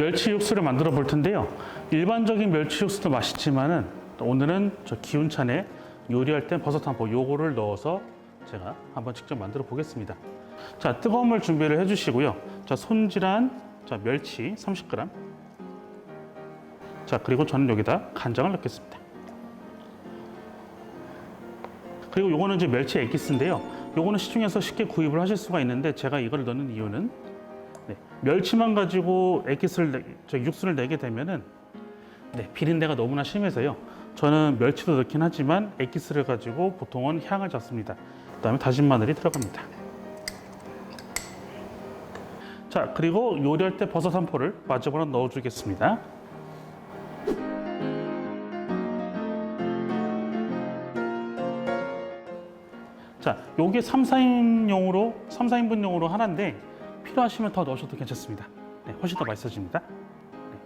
멸치 육수를 만들어 볼 텐데요. 일반적인 멸치 육수도 맛있지만은 오늘은 저 기운찬에 요리할 땐 버섯 한 포 요거를 넣어서 제가 한번 직접 만들어 보겠습니다. 자, 뜨거운 물 준비를 해 주시고요. 자, 손질한 자, 멸치 30g. 자, 그리고 저는 여기다 간장을 넣겠습니다. 그리고 요거는 이제 멸치 에기스인데요. 요거는 시중에서 쉽게 구입을 하실 수가 있는데 제가 이걸 넣는 이유는 네, 멸치만 가지고 저 육수를 내게 되면은 네, 비린내가 너무나 심해서요. 저는 멸치도 넣긴 하지만 에기스를 가지고 보통은 향을 잡습니다. 그다음에 다진 마늘이 들어갑니다. 자, 그리고 요리할 때 버섯 한 포를 마지막으로 넣어주겠습니다. 자, 요게 3, 4인용으로 3, 4인분용으로 하나인데 필요하시면 더 넣으셔도 괜찮습니다. 네, 훨씬 더 맛있어집니다.